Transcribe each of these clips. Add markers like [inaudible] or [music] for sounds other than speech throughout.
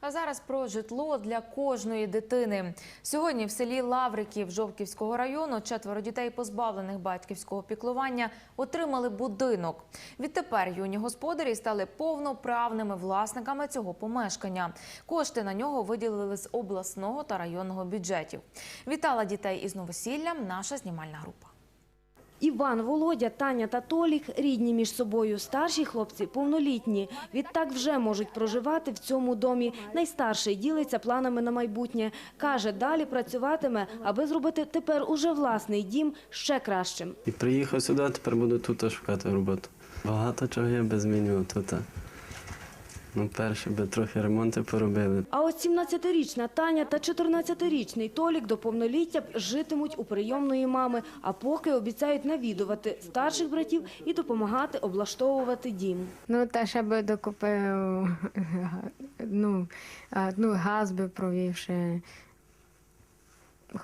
А зараз про житло для кожної дитини. Сьогодні в селі Лавриків Жовківського району четверо дітей, позбавлених батьківського піклування, отримали будинок. Відтепер юні господарі стали повноправними власниками цього помешкання. Кошти на нього виділили з обласного та районного бюджетів. Вітала дітей із новосіллям наша знімальна група. Іван, Володя, Таня та Толік рідні між собою. Старші хлопці повнолітні. Відтак вже можуть проживати в цьому домі. Найстарший ділиться планами на майбутнє. Каже, далі працюватиме, аби зробити тепер уже власний дім ще кращим. І приїхав сюди, тепер буду тут шукати роботу. Багато чого я би змінював тут. Ну, перше би трохи ремонти поробили. А от 17-річна Таня та 14-річний Толік до повноліття житимуть у прийомної мами, а поки обіцяють навідувати старших братів і допомагати облаштовувати дім. Ну, та ще би докупив [laughs] ну, ну, газ би провів ще,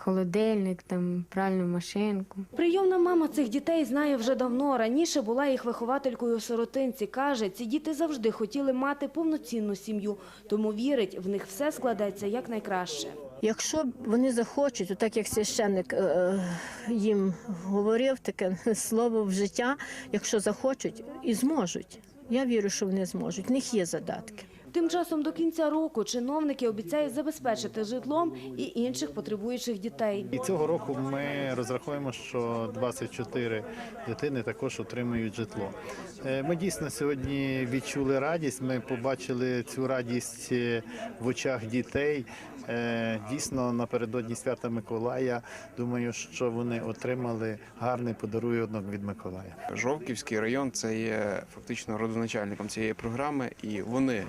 холодильник, там, пральну машинку. Прийомна мама цих дітей знає вже давно. Раніше була їх вихователькою в сиротинці. Каже, ці діти завжди хотіли мати повноцінну сім'ю, тому вірить, в них все складеться якнайкраще. Якщо вони захочуть, то так як священник е, їм говорив таке [laughs] слово в життя, якщо захочуть і зможуть. Я вірю, що вони зможуть. В них є задатки. Тим часом до кінця року чиновники обіцяють забезпечити житлом і інших потребуючих дітей. І цього року ми розраховуємо, що 24 дитини також отримують житло. Е, Ми дійсно сьогодні відчули радість. Ми побачили цю радість е, в очах дітей. Е, Дійсно, напередодні свята Миколая. Думаю, що вони отримали гарний подарунок від Миколая. Жовківський район це є фактично родоначальником цієї програми, і вони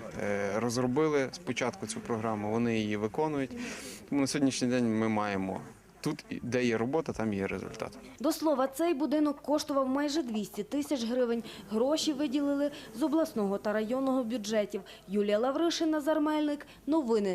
розробили спочатку цю програму, вони її виконують. Тому на сьогоднішній день ми маємо тут, де є робота, там є результат. До слова, цей будинок коштував майже 200 тисяч гривень. Гроші виділили з обласного та районного бюджетів. Юлія Лавришин, Назар Мельник. Новини